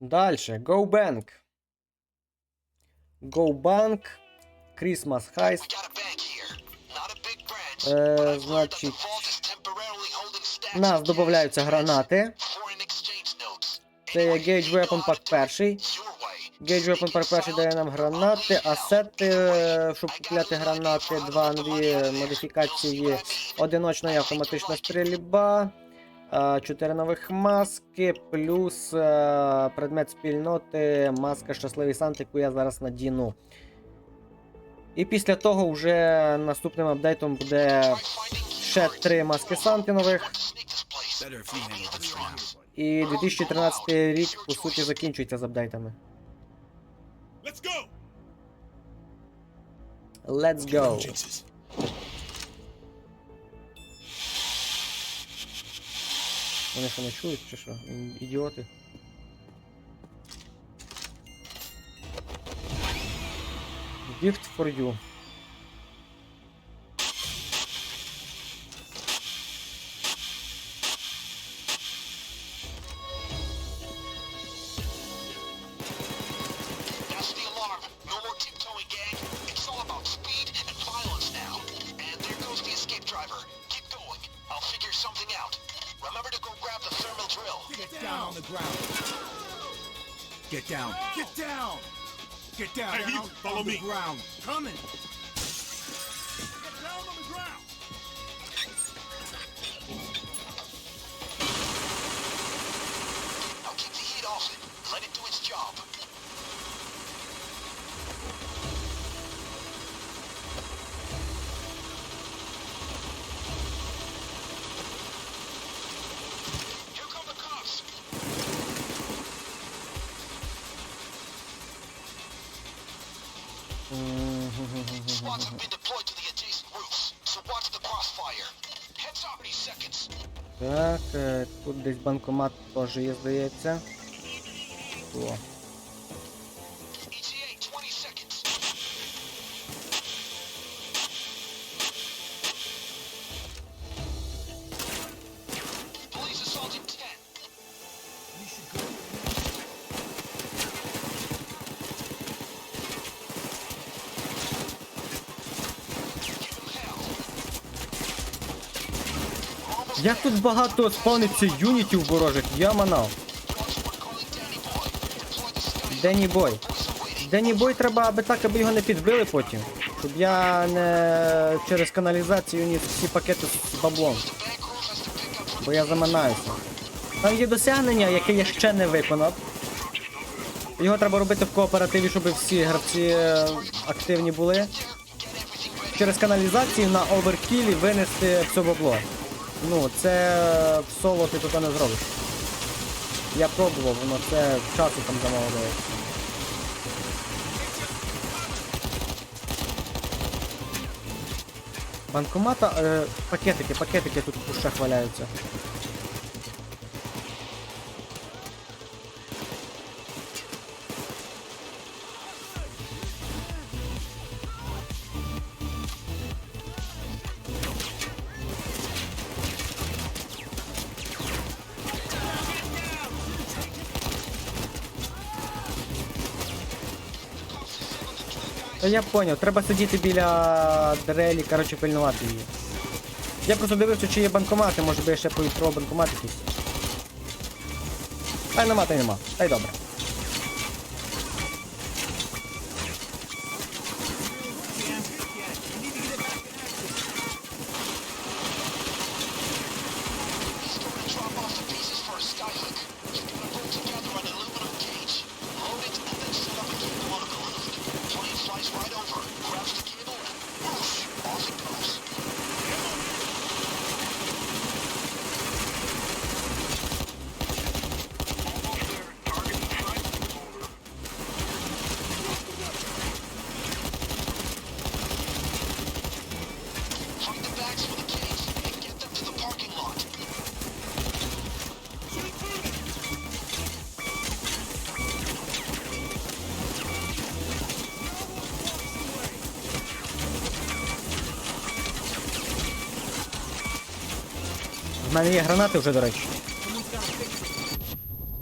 Дальше. Go Bank. Go Bank. Christmas Heist. Е, значить, нас додаються гранати. Це є Gage Weapon Pack перший. Gage Weapon Pack перший дає нам гранати, асети, е, щоб купляти гранати, два нові модифікації, одиночна і автоматична стрільба, е, чотири нових маски, плюс е, предмет спільноти, маска Щасливий Сант, яку я зараз надіну. І після того вже наступним апдейтом буде ще три маски Санти нових. І 2013 рік, по суті, закінчується з апдейтами. Let's go! Let's go. Вони що не чують чи що? Ідіоти. Gift for you. Так, е, тут десь банкомат теж є, здається. О. Як тут багато спавниться юнітів ворожих, я манав. Денні бой. Денні бой треба, аби так, аби його не підбили потім. Щоб я не через каналізацію ніс всі пакети з баблом. Бо я заминаюся. Там є досягнення, яке я ще не виконав. Його треба робити в кооперативі, щоб всі гравці е, активні були. Через каналізацію на оверкілі винести все бабло. Ну, це е, в соло ти тут не зробиш. Я пробував, воно це часу там замало. Банкомата, е, пакетики, пакетики тут в кущах валяються. Я поняв, треба сидіти біля дрелі, коротше, пильнувати її. Я просто дивився, чи є банкомати, може би я ще повідкривав банкомат якийсь. Та нема, та й нема. Та й добре. В мене є гранати вже, до речі.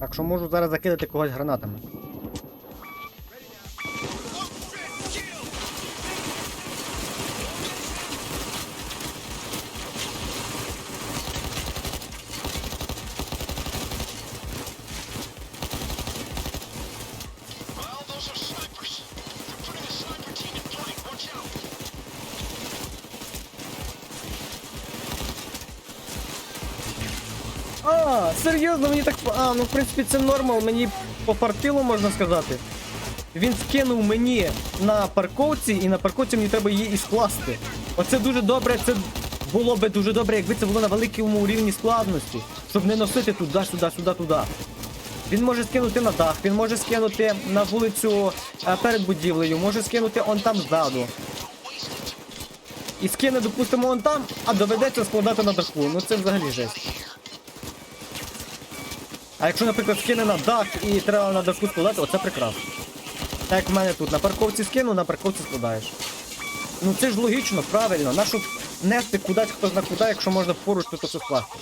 Так що можу зараз закидати когось гранатами. А, серйозно, мені так. А, ну в принципі це нормал, мені попартило, можна сказати. Він скинув мені на парковці, і на парковці мені треба її і скласти. Оце дуже добре, це було би дуже добре, якби це було на великому рівні складності, щоб не носити туди, сюди, сюди, туди. Він може скинути на дах, він може скинути на вулицю е, перед будівлею, може скинути он там ззаду. І скине, допустимо, он там, а доведеться складати на даху. Ну це взагалі жесть. А якщо, наприклад, скине на дах і треба на даху складати, оце прекрасно. Так як в мене тут на парковці скину, на парковці складаєш. Ну це ж логічно, правильно. Нащо нести кудись хто зна куди, якщо можна поруч тут все скласти.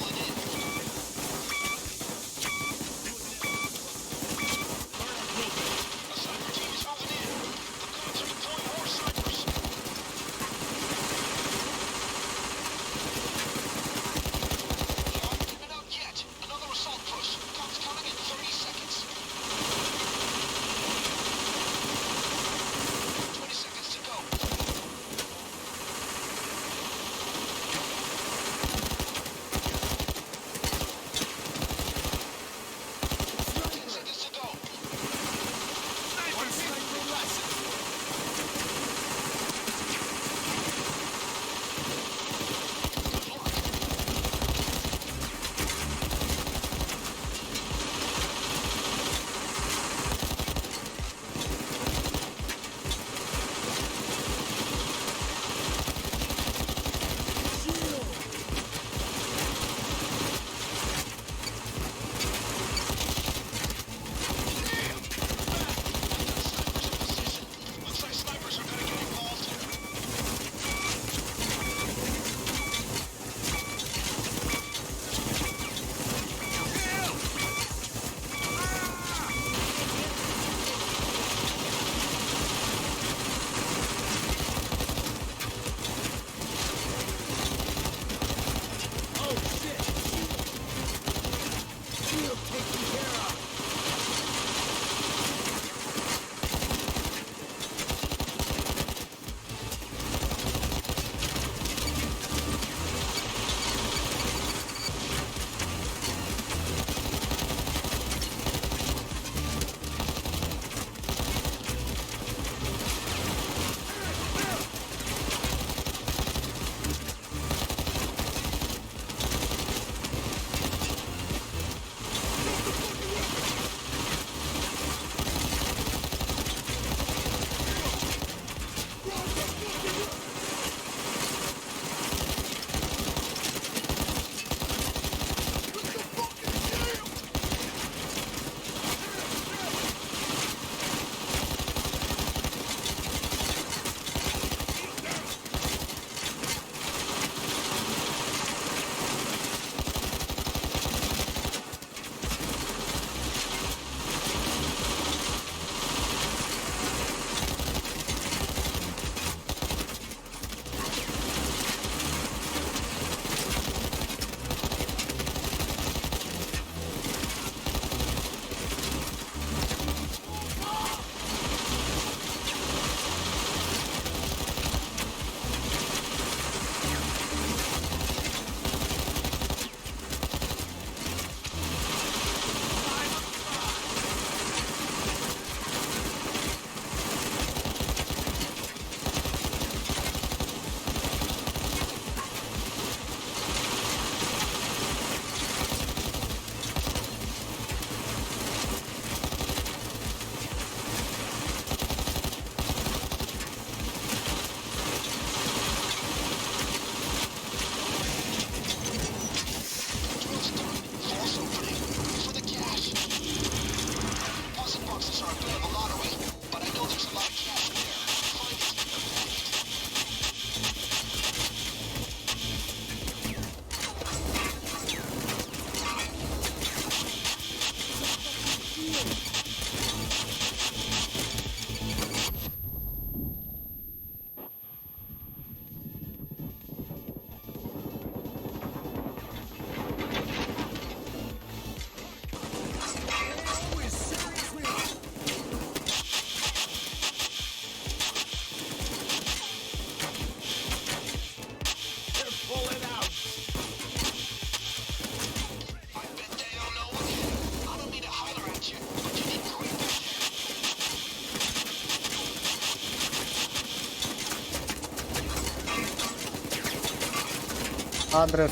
адрес.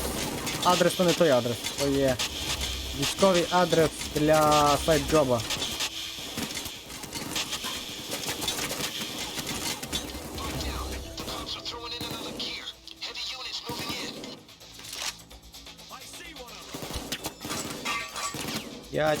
Адрес то не той адрес, то є військовий адрес для сайт-джоба. П'ять.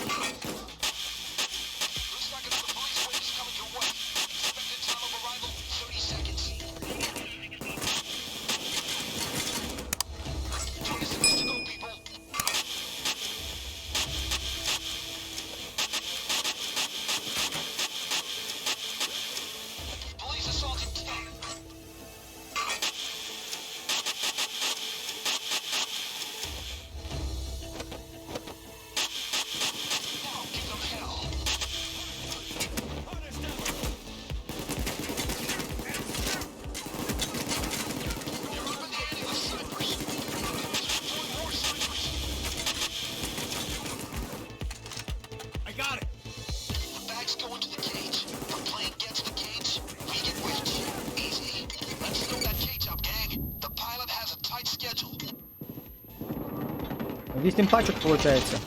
8 пачок получается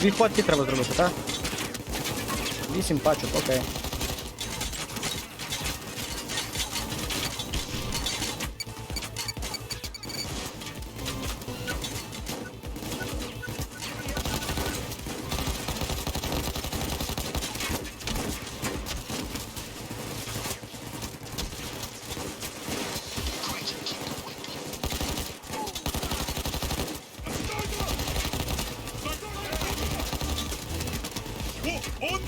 Дві ходки треба зробити, так? Вісім пачок, окей. ¡Un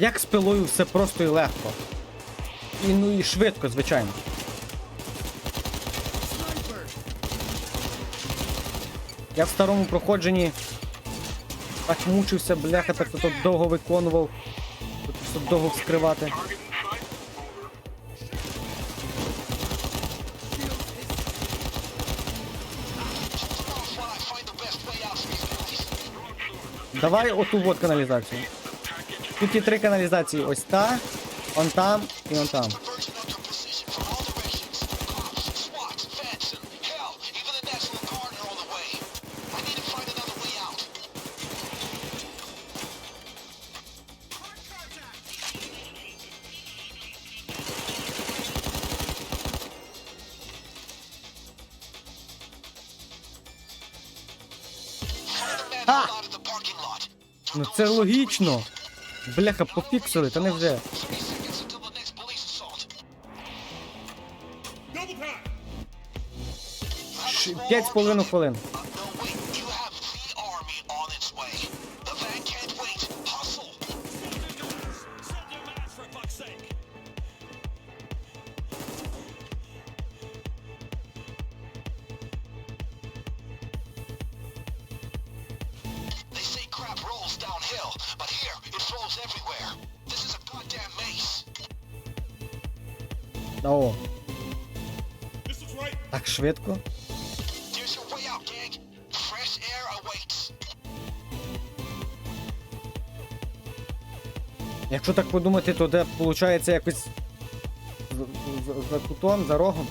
Як з пилою все просто і легко. І ну і швидко, звичайно. Я в старому проходженні так мучився, бляха, так тут довго виконував. Тут довго вскривати. Давай оту вот каналізацію. Тут є три каналізації. Ось та, он там і он там. Ну це логічно. Бляха, пофіксили, та не вже. 30 seconds until the next police assault. Double time. Ш- П'ять з половиною хвилин. Fresh Так awaits. Якщо так подумати, то де виходить якось за, за, за кутом, за рогом.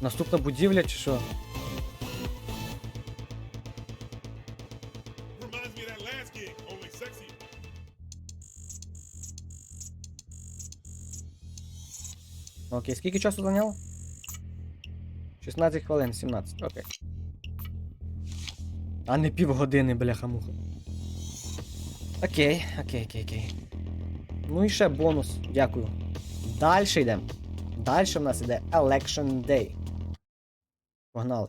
Наступна будівля чи що? Окей, скільки часу зайняло? 16 хвилин, 17, окей. А не півгодини, бляха-муха. Окей, окей, окей, окей. Ну і ще бонус, дякую. Далі йдемо. Дальше в нас іде Election Day. Погнали.